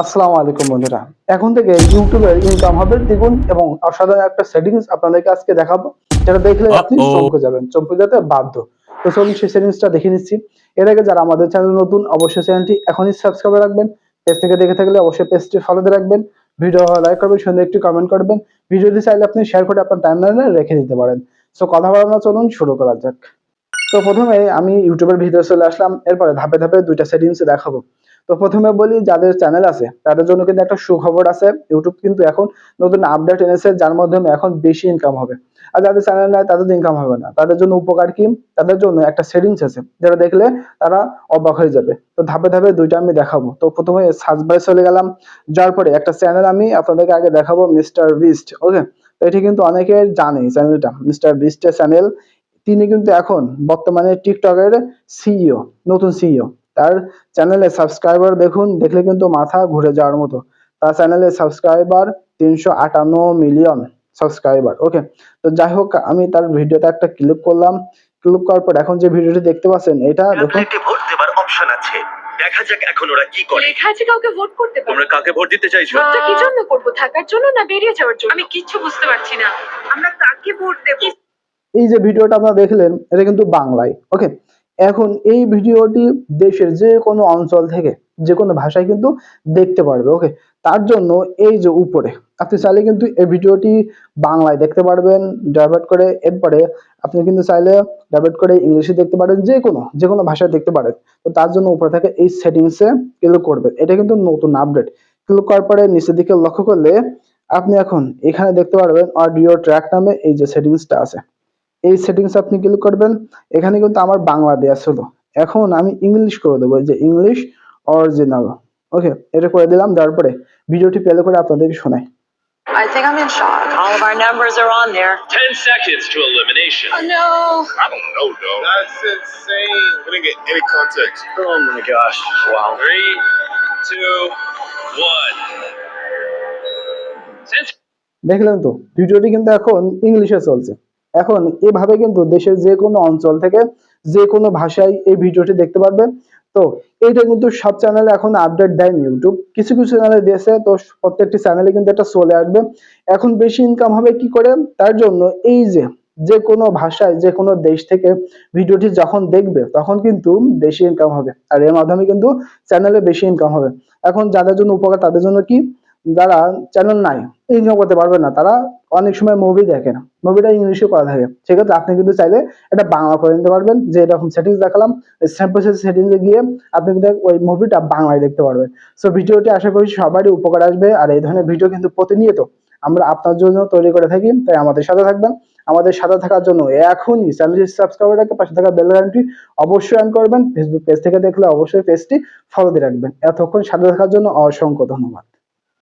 আসসালামু আলাইকুম বন্ধুরা। এখন থেকে ইউটিউবের ইনকাম হবে দ্বিগুণ এবং অসাধারণ একটা সেটিংস আপনাদেরকে আজকে দেখাবো। যেটা দেখলে আপনি. চমকে যাবেন চমকে যেতে বাধ্য। তো চলুন সেই সেটিংসটা দেখে নিচ্ছি। এর আগে যারা আমাদের চ্যানেল নতুন অবশ্যই চ্যানেলটি এখনই সাবস্ক্রাইব রাখবেন। পেজ থেকে দেখে থাকলে অবশ্যই পেজটি ফলো দিয়ে রাখবেন ভিডিও লাইক করবেন সুন্দর একটি কমেন্ট করবেন। ভিডিওটি চাইলে আপনি শেয়ার করে আপনার টাইমলাইনে রেখে দিতে পারেন। সো কথা বলানো চলুন শুরু করা যাক। তো প্রথমে আমি ইউটিউবের ভিডিও চলে আসলাম। এরপরে ধাপে ধাপে দুইটা সেটিংস দেখাবো। তো প্রথমে বলি, যাদের চ্যানেল আছে, তাদের জন্য কিন্তু একটা সুখবর আছে। ইউটিউব কিন্তু এখন নতুন আপডেট এনেছে, যার মাধ্যমে এখন বেশি ইনকাম হবে। আর যাদের চ্যানেল নাই, তাদের ইনকাম হবে না। তাদের জন্য উপকার কি? তাদের জন্য একটা সেটিংস আছে, যেটা দেখলে তারা অবাক হয়ে যাবে। তো ধাপে ধাপে দুইটা আমি দেখাবো। তো প্রথমে সার্চ বারে চলে গেলাম। যার পরে একটা চ্যানেল আমি আপনাদেরকে আগে দেখাবো মিস্টার বিস্ট ওকে তো এটি কিন্তু অনেকে জানে চ্যানেলটা মিস্টার বিস্টের চ্যানেল তিনি কিন্তু এখন বর্তমানে টিকটকের সিইও নতুন সিইও তার চ্যানেলে সাবস্ক্রাইবার দেখুন দেখলে কিন্তু মাথা ঘুরে যাওয়ার মতো। তার চ্যানেলে সাবস্ক্রাইবার তিনশো আটান্ন মিলিয়ন সাবস্ক্রাইবার ওকে তো যাই হোক আমি তার ভিডিওতে একটা ক্লিক করলাম। ক্লিক করার পর এখন যে ভিডিওটি দেখতে পাচ্ছেন এটা দেখুন। ভোট দেবার অপশন আছে। দেখা যাক এখন ওরা কি করে। লেখা আছে কাউকে ভোট করতে পারো। তোমরা কাকে ভোট দিতে চাইছো? ভোটটা কি জন্য করব? থাকার জন্য না বেরিয়ে যাওয়ার জন্য? আমি কিচ্ছু বুঝতে পারছি না। আমরা কাকে ভোট দেব? এই যে ভিডিওটা আপনারা দেখলেন এটা কিন্তু বাংলায় ওকে এখন এই ভিডিওটি দেশের যে কোনো অঞ্চল থেকে যে কোনো ভাষায় কিন্তু দেখতে পারবে ওকে তার জন্য এই যে উপরে, আপনি চাইলে কিন্তু এই ভিডিওটি বাংলায় দেখতে পারবেন ডাইভার্ট করে এরপরে আপনি কিন্তু চাইলে ডাইভার্ট করে ইংলিশে দেখতে পারেন যে কোনো যে কোনো ভাষায় দেখতে পারেন। তো তার জন্য উপরে থেকে এই সেটিংসে ক্লিক করবেন, এটা কিন্তু নতুন আপডেট ক্লিক করার পরে নিচের দিকে লক্ষ্য করলে আপনি এখন এখানে দেখতে পারবেন অডিও ট্র্যাক নামে এই যে সেটিংসটা আছে। এই সেটিংস আপনি ক্লিক করবেন এখানে কিন্তু আমার বাংলা দেওয়া ছিল এখন আমি ইংলিশ করে দেবো যে ইংলিশ অরিজিনাল ওকে এটা করে দিলাম দেওয়ার পরে ভিডিওটি প্লে করে আপনাদেরকে শোনাই I think I'm in shock. All of our numbers are on there. 10 seconds to elimination. Oh no. I don't know, though. That's insane. We didn't get any context. Oh my gosh. Wow. Three, two, one. Since দেখলেন তো ভিডিওটি কিন্তু এখন ইংলিশে চলছে এখন এভাবে কিন্তু দেশের যে কোনো অঞ্চল থেকে যে কোনো ভাষায় এই ভিডিওটি দেখতে পারবেন। তো এইটা কিন্তু সব চ্যানেলে এখন আপডেট দেয়নি ইউটিউব কিছু কিছু চ্যানেলে দিয়েছে, তো প্রত্যেকটি চ্যানেলে কিন্তু এটা চলে আসবে। এখন বেশি ইনকাম হবে কি করে? তার জন্য এই যে যে কোনো ভাষায় যে কোনো দেশ থেকে ভিডিওটি যখন দেখবে, তখন কিন্তু বেশি ইনকাম হবে। আর এর মাধ্যমে কিন্তু চ্যানেলে বেশি ইনকাম হবে। এখন যাদের জন্য উপকার, তাদের জন্য কি? যারা চ্যানেল নাই ইনকাম করতে পারবে না। তারা অনেক সময় মুভি দেখে না। মুভিটা ইংলিশে করা থাকে। সেক্ষেত্রে আপনি কিন্তু চাইলে এটা বাংলা করে নিতে পারবেন। যে এরকম সেটিংস দেখালাম সেটিংসে গিয়ে আপনি কিন্তু ওই মুভিটা বাংলায় দেখতে পারবেন। সো ভিডিওটি আশা করি সবারই উপকার আসবে। আর এই ধরনের ভিডিও কিন্তু প্রতিনিয়ত আমরা আপনার জন্য তৈরি করে থাকি। তাই আমাদের সাথে থাকবেন। আমাদের সাথে থাকার জন্য এখনই চ্যানেলটি সাবস্ক্রাইব রাখে পাশে থাকা বেল আইকনটি অবশ্যই অন করবেন। ফেসবুক পেজ থেকে দেখলে অবশ্যই পেজটি ফলো দিয়ে রাখবেন। এতক্ষণ সাথে থাকার জন্য অসংখ্য ধন্যবাদ।